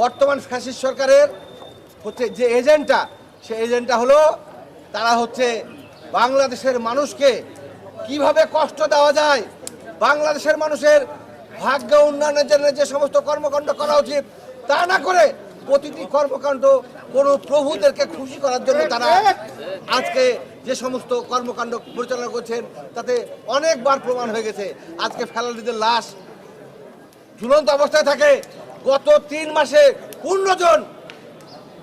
বর্তমান ফ্যাসিস্ট সরকারের হচ্ছে যে এজেন্টটা, সে এজেন্টটা হলো তারা হচ্ছে বাংলাদেশের মানুষকে কীভাবে কষ্ট দেওয়া যায়, বাংলাদেশের মানুষের ভাগ্য উন্নয়নের জন্য যে সমস্ত কর্মকাণ্ড করা উচিত, তা না করে প্রতিটি কর্মকাণ্ড কোনো প্রভুদেরকে খুশি করার জন্য তারা আজকে যে সমস্ত কর্মকাণ্ড পরিচালনা করছেন, তাতে অনেকবার প্রমাণ হয়ে গেছে। আজকে ফেলালিদের লাশ ঝুলন্ত অবস্থায় থাকে। গত তিন মাসে জন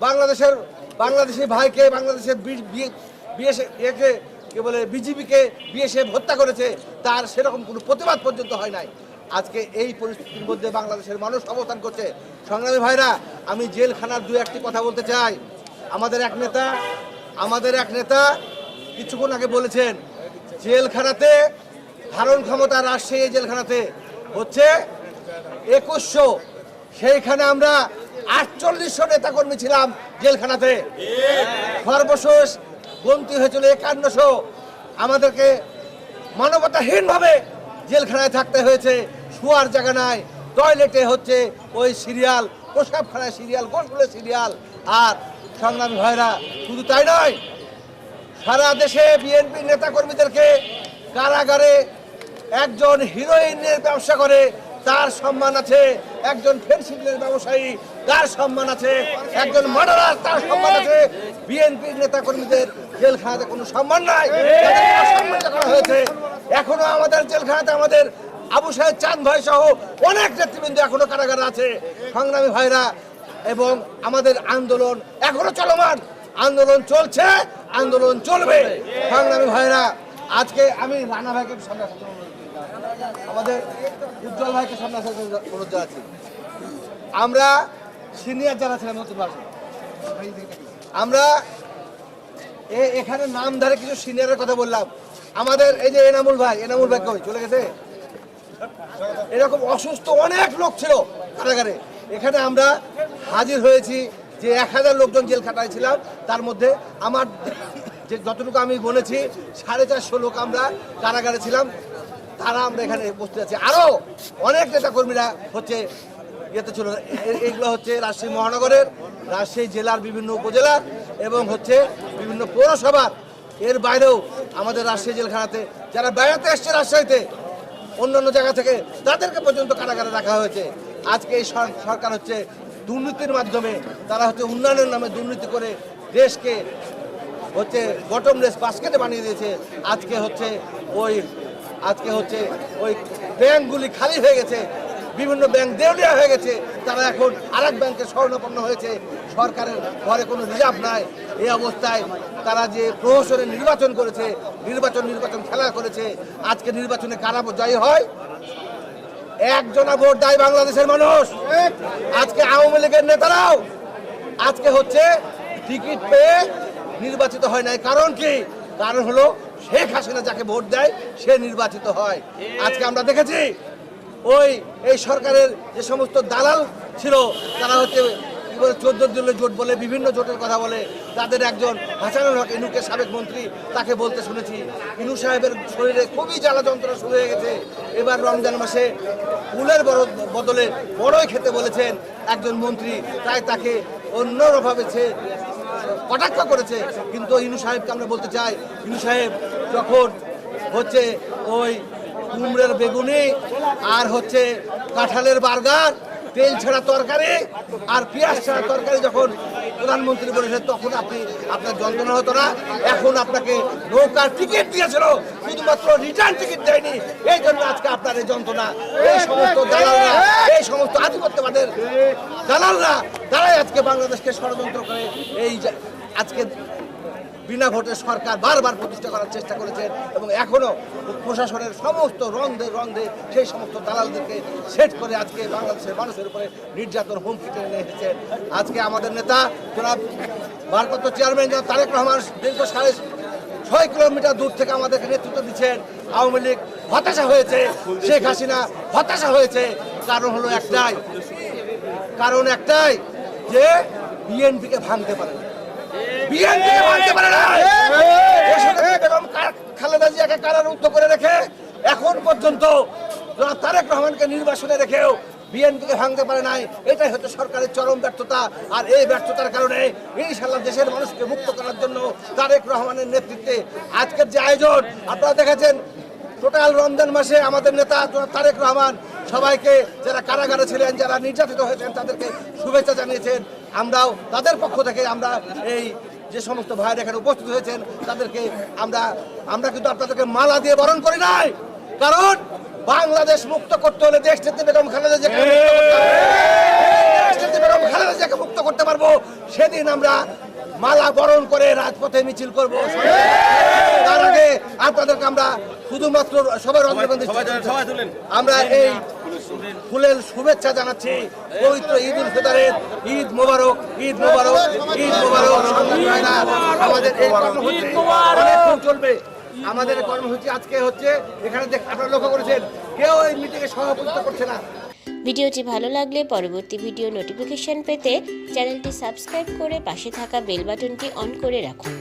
বাংলাদেশের বাংলাদেশি ভাইকে, বাংলাদেশের বিএসএ কে বলে, বিজিবিকে, বিএসএফ হত্যা করেছে, তার সেরকম কোনো প্রতিবাদ পর্যন্ত হয় নাই। আজকে এই পরিস্থিতির মধ্যে বাংলাদেশের মানুষ অবস্থান করছে। সংগ্রামী ভাইরা, আমি জেলখানার দু একটি কথা বলতে চাই। আমাদের এক নেতা, আমাদের এক নেতা কিছুক্ষণ আগে বলেছেন, জেলখানাতে ধারণ ক্ষমতা রাজশাহী জেলখানাতে হচ্ছে একুশশো সেইখানে আমরা আটচল্লিশশো নেতাকর্মী ছিলাম জেলখানাতে। সর্বশেষ গন্তি হয়েছিল একান্নশো। আমাদেরকে মানবতাহীনভাবে জেলখানায় থাকতে হয়েছে, শোয়ার জায়গা নাই, টয়লেটে হচ্ছে ওই সিরিয়াল, প্রসাবখানায় সিরিয়াল গোসগুলো সিরিয়াল। আর সংগ্রামী ভাইরা, শুধু তাই নয়, সারা দেশে বিএনপি নেতাকর্মীদেরকে কারাগারে একজন হিরোইনের ব্যবসা করে তার সম্মান আছে, একজন ফেন্সিংয়ের ব্যবসায়ী তার সম্মান আছে, একজন মার্ডারার তার সম্মান আছে। বিএনপির নেতাকর্মীদের জেলখানাতে কোনো সম্মান নাই। করা হয়েছে। এখনও আমাদের জেলখানাতে আমাদের আবু সাহেব চাঁদ ভাই সহ অনেক নেতৃবৃন্দ এখনও কারাগারে আছে। সংগ্রামী ভাইরা এবং আমাদের আন্দোলন এখনও চলমান। আন্দোলন চলছে, আন্দোলন চলবে। সংগ্রামী ভাইরা, আজকে আমি রানা ভাইকে সামনে আমাদের উজ্জ্বল ভাইকে সামনে আসার অনুরোধ জানাচ্ছি। আমরা সিনিয়র যারা ছিলাম, নতুন ভাষা আমরা এখানে নাম ধরে কিছু সিনিয়রের কথা বললাম। আমাদের এই যে এনামুল ভাই এনামুল ভাই কই? চলে গেছে? এরকম অসুস্থ অনেক লোক ছিল কারাগারে। এখানে আমরা হাজির হয়েছি যে এক হাজার লোকজন জেল খাটায় ছিলাম। তার মধ্যে আমার যে যতটুকু আমি বলেছি, সাড়ে চারশো লোক আমরা কারাগারে ছিলাম। তারা আমরা এখানে উপস্থিত আছি। আরও অনেক নেতা কর্মীরা হচ্ছে ইয়েতে ছিল। এ- এগুলো হচ্ছে রাজশাহী মহানগরের, রাজশাহী জেলার বিভিন্ন উপজেলার এবং হচ্ছে বিভিন্ন পৌরসভার। এর বাইরেও আমাদের রাজশাহী জেলখানাতে যারা বেড়াতে এসছে রাজশাহীতে, অন্যান্য জায়গা থেকে তাদেরকে পর্যন্ত কারাগারে রাখা হয়েছে। আজকে এই সরকার হচ্ছে দুর্নীতির মাধ্যমে তারা হচ্ছে উন্নয়নের নামে দুর্নীতি করে দেশকে হচ্ছে বটমলেস বাস্কেটে বানিয়ে দিয়েছে। আজকে হচ্ছে ওই আজকে হচ্ছে ওই ব্যাংকগুলি খালি হয়ে গেছে, বিভিন্ন ব্যাংক দেউলিয়া হয়ে গেছে, তারা এখন আরেক ব্যাংকে স্বর্ণপন্ন হয়েছে। সরকারের ঘরে কোনো রিজার্ভ নাই। এই অবস্থায় তারা যে প্রহসনে নির্বাচন করেছে, নির্বাচন নির্বাচন খেলা করেছে, আজকে নির্বাচনে কারা জয়ী হয়? একজনা ভোট দেয় বাংলাদেশের মানুষ। আজকে আওয়ামী লীগের নেতারাও। আজকে হচ্ছে টিকিট পেয়ে নির্বাচিত হয় নাই। কারণ কি? কারণ হলো শেখ হাসিনা যাকে ভোট দেয়, সে নির্বাচিত হয়। আজকে আমরা দেখেছি, ওই, এই সরকারের যে সমস্ত দালাল ছিল, তারা হচ্ছে চোদ্দ দলীয় জোট বলে, বিভিন্ন জোটের কথা বলে। তাদের একজন হাসানুল হক, ইনুকে সাবেক মন্ত্রী, তাকে বলতে শুনেছি। ইনু সাহেবের শরীরে খুবই জ্বালা যন্ত্রণা শুরু হয়ে গেছে। এবার রমজান মাসে ফুলের বড়, বদলে বড়ই খেতে বলেছেন একজন মন্ত্রী। তাই তাকে অন্যভাবে সে কটাক্ষ করেছে। কিন্তু ইনু সাহেবকে আমরা বলতে চাই, ইনু সাহেব যখন হচ্ছে ওই কুমড়ের বেগুনি আর হচ্ছে কাঁঠালের বার্গার, তেল ছাড়া তরকারি আর পেঁয়াজ ছাড়া তরকারি যখন প্রধানমন্ত্রী বলেছেন তখন আপনি আপনার যন্ত্রণা হতো না। এখন আপনাকে নৌকার টিকিট দিয়েছিল, শুধুমাত্র রিটার্ন টিকিট দেয়নি। এই জন্য আজকে আপনার এই যন্ত্রণা। এই সমস্ত দালালরা, এই সমস্ত আধিপত্যবাদের দালালরা তারাই আজকে বাংলাদেশকে ষড়যন্ত্র করে। এই আজকে বিনা ভোটে সরকার বারবার প্রতিষ্ঠা করার চেষ্টা করেছেন এবং এখনও প্রশাসনের সমস্ত রন্ধে রন্ধে সেই সমস্ত দালালদেরকে সেট করে আজকে বাংলাদেশের মানুষের উপরে নির্যাতন, হুমকি টেনে এসেছে। আজকে আমাদের নেতা জনাব ভারপ্রাপ্ত চেয়ারম্যান জনাব তারেক রহমান দীর্ঘ সাড়ে ছয় কিলোমিটার দূর থেকে আমাদেরকে নেতৃত্ব দিচ্ছেন। আওয়ামী লীগ হতাশা হয়েছে, শেখ হাসিনা হতাশা হয়েছে। কারণ হলো একটাই, কারণ একটাই যে বিএনপিকে ভাঙতে পারে না। বিএনপিকে ভাঙতে পারে না। বেগম খালেদা জিয়াকে কারারুদ্ধ করে রেখে এখন পর্যন্ত তারেক রহমানকে নির্বাসনে রেখেও বিএনপিকে ভাঙতে পারে নাই। এটাই হচ্ছে সরকারের চরম ব্যর্থতা। আর এই ব্যর্থতার কারণে ইনশাল্লাহ দেশের মানুষকে মুক্ত করার জন্য তারেক রহমানের নেতৃত্বে আজকের যে আয়োজন আপনারা দেখেছেন টোটাল রমজান মাসে আমাদের নেতা তারেক রহমান সবাইকে যারা কারাগারে ছিলেন যারা নির্যাতিত হয়েছেন তাদেরকে শুভেচ্ছা জানিয়েছেন। আমরাও তাদের পক্ষ থেকে আমরা এই যে সমস্ত ভাইয়ের এখানে উপস্থিত হয়েছেন, তাদেরকে আমরা আমরা কিন্তু আপনাদেরকে মালা দিয়ে বরণ করি নাই। কারণ বাংলাদেশ মুক্ত করতে হলে দেশ নেত্রী বেগম খালেদা যে বেগম খালেদা জিয়াকে মুক্ত করতে পারব। সেদিন আমরা মালা বরণ করে রাজপথে মিছিল করব। তার আগে আপনাদেরকে আমরা শুধুমাত্র সবাই রঞ্জনবন্দি আমরা এই ফুলের শুভেচ্ছা জানাচ্ছি। পবিত্র ঈদ উল ফিতরের ঈদ মোবারক ঈদ মোবারক ঈদ মোবারক। আমাদের এই কর্মসূচি অনেকক্ষণ চলবে। আমাদের কর্মসূচি আজকে হচ্ছে এখানে দেখ আপনারা লক্ষ্য করেছেন কেউ এই মিটিংয়ে সভাপতিত্ব করছে না। ভিডিওটি ভালো লাগলে পরবর্তী ভিডিও নোটিফিকেশন পেতে চ্যানেলটি সাবস্ক্রাইব করে পাশে থাকা বেল বাটনটি অন করে রাখুন।